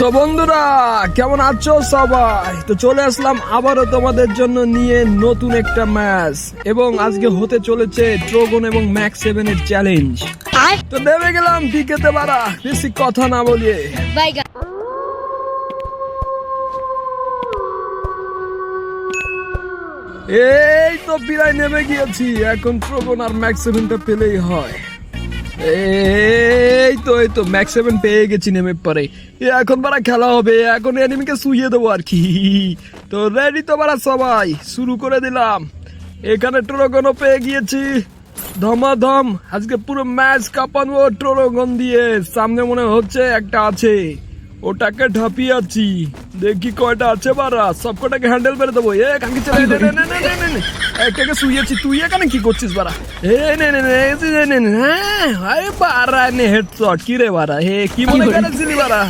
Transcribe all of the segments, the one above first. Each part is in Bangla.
তো বন্ধুরা কেমন আছো সবাই? তো চলে আসলাম আবারও তোমাদের জন্য নিয়ে নতুন একটা ম্যাচ এবং আজকে হতে চলেছে ড্রোগন এবং ম্যাক্স সেভেন এর চ্যালেঞ্জ তো নেমে গেলাম টিকেতে পারা বেশি কথা না বলিয়ে। এই তো প্রায় নেমে গিয়েছি এখন ড্রোগন আর ম্যাক্স সেভেনটা পেলেই হয়। এই তো এই তো ম্যাক্স সেভেন পেয়ে গেছি নেমে পরে। এখন বারা খেলা হবে, এখন এনিমিকে শুয়ে দেবো আর কি। তো রেডি তো বারা সবাই, শুরু করে দিলাম। এখানে ট্রোগনও পেয়ে গিয়েছি। ধমাধম, আজকে পুরো ম্যাচ কাঁপানো ট্রোগন দিয়ে। সামনে মনে হচ্ছে একটা আছে। ওটাকে ঢাপিয়াছি দেখি কয়টা আছে বারা সব কটাকে হ্যান্ডেল মেরে দেবো। এ কাঙ্কি চলে নে, নে, নে, নে, নে। একটাকে শুয়েছি। তুই এখানে কি করছিস বারা এ নে নে নে নে, নে, নে, হ্যাঁ আরে বারা নে হেডশট। কি রে বারা হে কি মনে করেছিলি বারা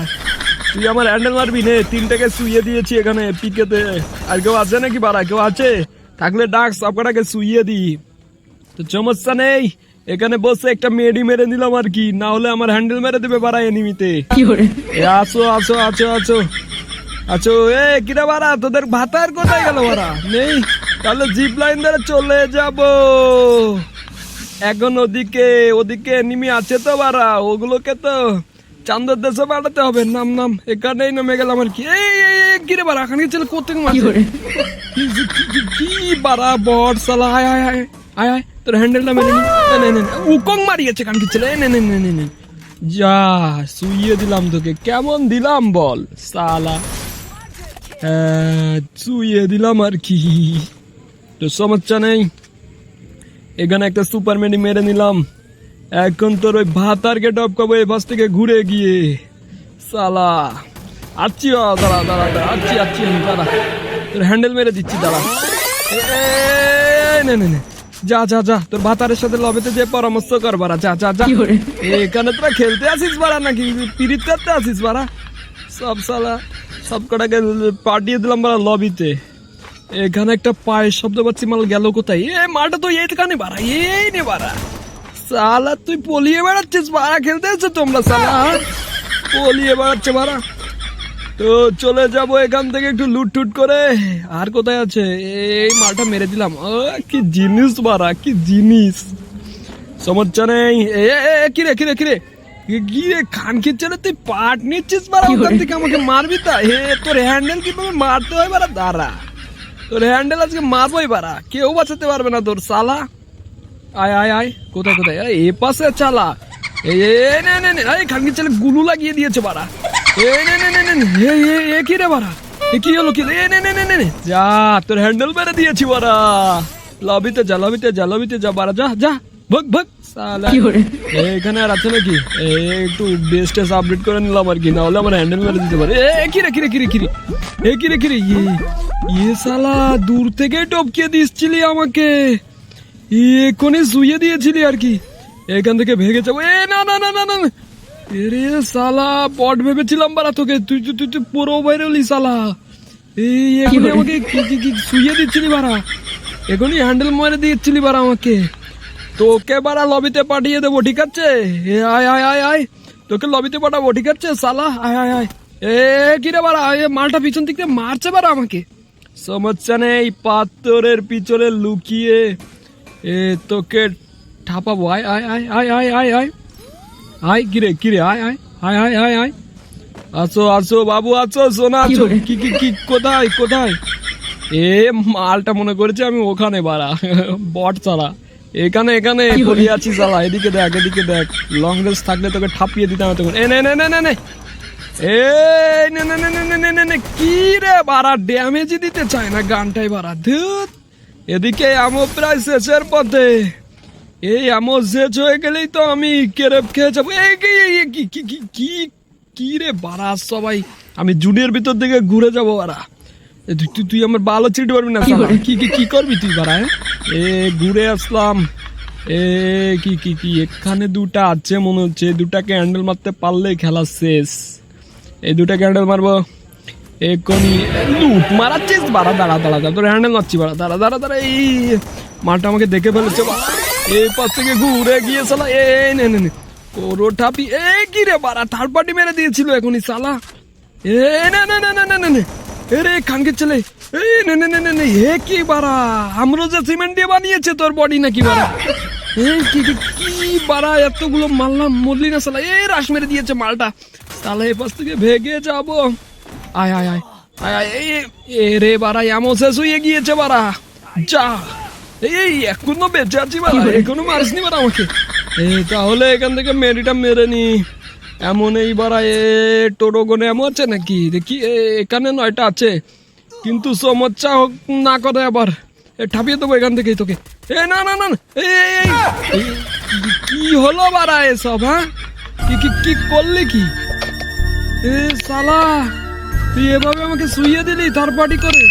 তুই আমার হ্যান্ডেল মারবি নে। তিনটাকে শুয়ে দিয়েছি এখানে পিকেতে আর কেউ আছে নাকি বারা কেউ আছে? থাকলে ডাক সব কটাকে শুইয়ে দি। তো সমস্যা নেই। এখানে বসে একটা মেডি মেরে নিলাম আর কি না হলে আমার হ্যান্ডেল মেরে দেবে বারা এনিমিতে। এ আসো আসো আসো আসো। আচ্ছা এ কিরা বারা তোদের ভাতার কোথায় গেল বারা নেই তাহলে জিপ লাইন ধরে চলে যাব। এখন ওদিকে ওদিকে এনিমি আছে তো বারা ওগুলোকে তো চান্দের দেশে পাঠাতে হবে। নাম নাম এখানেই নেমে গেলাম আর কি। এই কিরে বারা এখানে কোথেকে মারছে? কি বারা বট সালা আয় আয় আয় আয় তোর হ্যান্ডেলটা মেরে নি। নে, নে। উকং মারিয়েছে কান কি ছেলে নে নে নে যা শুইয়ে দিলাম তোকে। কেমন দিলাম বল সালা। শুইয়ে দিলাম আর কি। তো সমস্যা নেই। এখানে একটা সুপারম্যানি মেরে নিলাম। এখন তোর ওই ভাতারকে টপকাবো এই বাস থেকে ঘুরে গিয়ে। সালা। আচ্ছি দাঁড়া দাঁড়া দাঁড়া আচ্ছি আচ্ছি দাঁড়া। তোর হ্যান্ডেল মেরে দিচ্ছি দাঁড়া। নে নে নে। যা যা যা তোর ভাতারের সাথে লবেতে যে পরামর্শ কর বারা যা যা যা। এখানে তোরা খেলতে আসিস বারা নাকি? পিরিত করতে আসিস বারা সব সালা সব কটাকে পাঠিয়ে দিলাম বারা লবিতে। এখানে একটা পায়ের শব্দ পাচ্ছি মাল গেল কোথায়? এ মালটা তো এইখানে বাড়া এই নে বাড়া। সালা তুই পলিয়ে বেড়াচ্ছিস বাড়া খেলতে এসে তোমরা সালা হ্যাঁ? পলিয়ে বেড়াচ্ছে বাড়া। তো চলে যাব এখান থেকে একটু লুটটুট করে। আর কোথায় আছে? এই মালটা মেরে দিলাম। ও, কি জিনিস বাড়া কি জিনিস। সমস্যা নেই। এ কিরে কিরে কিরে গিয়ে খান খিচ্ছে তুই পাট নিচ্ছিস বাড়া ওখান থেকে আমাকে মারবি তা? হে তোর হ্যান্ডেল কীভাবে মারতে হয় বাড়া? দাঁড়া। তোর হ্যান্ডেল আজকে মারবই বাড়া। কেউ বাঁচাতে পারবে না তোর সালা আয় আয় আয়। কোথায় কোথায়? এ পাশে চালা। এই নে নে নে। এই খানকি ছেলে গুলু লাগিয়ে দিয়েছে বাড়া। এ কি রে বাড়া? এ কি হলো কি? এ নে নে নে নে যা তোর হ্যান্ডেল মেরে দিয়েছি বাড়া। লবিতে যা লবিতে যা লবিতে যা বাড়া যা যা। ভগ ভগ। সালা। এখানে আর আছে নাকি? একটু বেস্ট আপডেট করে নিলাম আর কি না হলে আমার হ্যান্ডেল মেরে দিতে পারে। এ কিরে কিরে কিরে কিরে এ কিরে কিরে ইয়ে ইয়ে সালা দূর থেকে টপকিয়ে দিচ্ছিলি আমাকে। এক্ষুনি শুয়ে দিয়েছিলি আর কি। এখান থেকে ভেঙে যাব। এ না না না না না। এরে সালা বট ভেবেছিলাম বারা তোকে। তুই তুই তুই পুরো বাইরে হলি সালা। এই এখনই আমাকে শুয়ে দিচ্ছিলি বারা এখনই হ্যান্ডেল মেরে দিচ্ছিলি বারা আমাকে। তোকে বারা লবিতে পাঠিয়ে দেবো ঠিক আছে? আয় আয় আয় আয়। তোকে লবিতে পাঠাবো ঠিক আছে সালা? আয় আয় আয়। এ কিরে বারা এ মালটা পিছন দিক থেকে মারছে বারা আমাকে। সমস্যা নেই পাথরের পিছনে লুকিয়ে এ তোকে ঠাপাবো। আয় আয় আয় আয় আয় আয় আয়। আয় কিরে কিরে আয় আয় আয় আয় আয় আয়। আসো আসো বাবু আসো সোনা আসো। কি কি কি কোথায় কোথায়? এ মালটা মনে করেছে আমি ওখানে বাড়া। বট চালা। এখানে এখানে বলি? আছি চালা। এদিকে দেখ এদিকে দেখ। লং রেস থাকলে তোকে ঠাপিয়ে দিতাম তখন। এ নে নে নে নে নে। এ নে নে নে নে নে নে কি রে বাড়া ড্যামেজই দিতে চায় না গানটাই বাড়া। ধুত এদিকে আমো প্রায় শেষের পথে। এই আমও শেষ হয়ে গেলেই তো আমি কেরেপ খেয়ে যাব। এই কি কি কি কি কি রে বাড়া সবাই? আমি জুনিয়র ভিতর দিকে ঘুরে যাব বাড়া। তুই তুই- আমার ভালো চিনতে পারবি না কি কি কি করবি তুই বাড়া হ্যাঁ? এ ঘুরে আসলাম। এ কি কি কি এখানে দুটা আছে মনে হচ্ছে। দুটাকে হ্যান্ডেল মারতে পারলেই খেলা শেষ। এই দুটাকে হ্যান্ডেল মারবো। এক্ষুনি লুট মারাচ্ছিস বাড়া। দাঁড়া দাঁড়া দাঁড়া তোর হ্যান্ডেল মারছি বাড়া। দাঁড়া দাঁড়া দাঁড়া এই মালটা আমাকে দেখে ফেলেছে বাড়া। এই পাশ থেকে ঘুরে গিয়ে সালা এই নে নে ওরো ঠাপি এই কি রে বাড়া থার্ড পার্টি মেরে দিয়েছিল এখনই সালা এ না না না না না না এরে খানকে ছেলে এই নে নে নে নে হে কি বাড়া আমরো যে সিমেন্ট দিয়ে বানিয়েছে তোর বডি নাকি বাড়া এই কি কি বাড়া এতগুলো মারলাম মরলি না সালা এই রাস মেরে দিয়েছে মালটা তাহলে এ পাশ থেকে ভেগে যাব আয় আয় আয় আয় আয় এ রে বাড়া এমন শেষ হয়ে গিয়েছে বাড়া যা এই এখনও বেঁচে আছি বাড়া এখনও মারিসনি বাড়া আমাকে। এই তাহলে এখান থেকে মেরিটা মেরে নি। এমন এই বাড়া এ টোটো গনে এমন আছে নাকি? দেখি এখানে নয়টা আছে। কিন্তু সমস্যা হোক না করে আবার। এ ঠাপিয়ে দেবো এখান থেকেই তোকে। এ না না না এই, কি হলো বাড়া এসব হ্যাঁ? কি কি কি করলি কি? এ সালা তুই এভাবে আমাকে শুইয়ে দিলি তার পার্টি করে?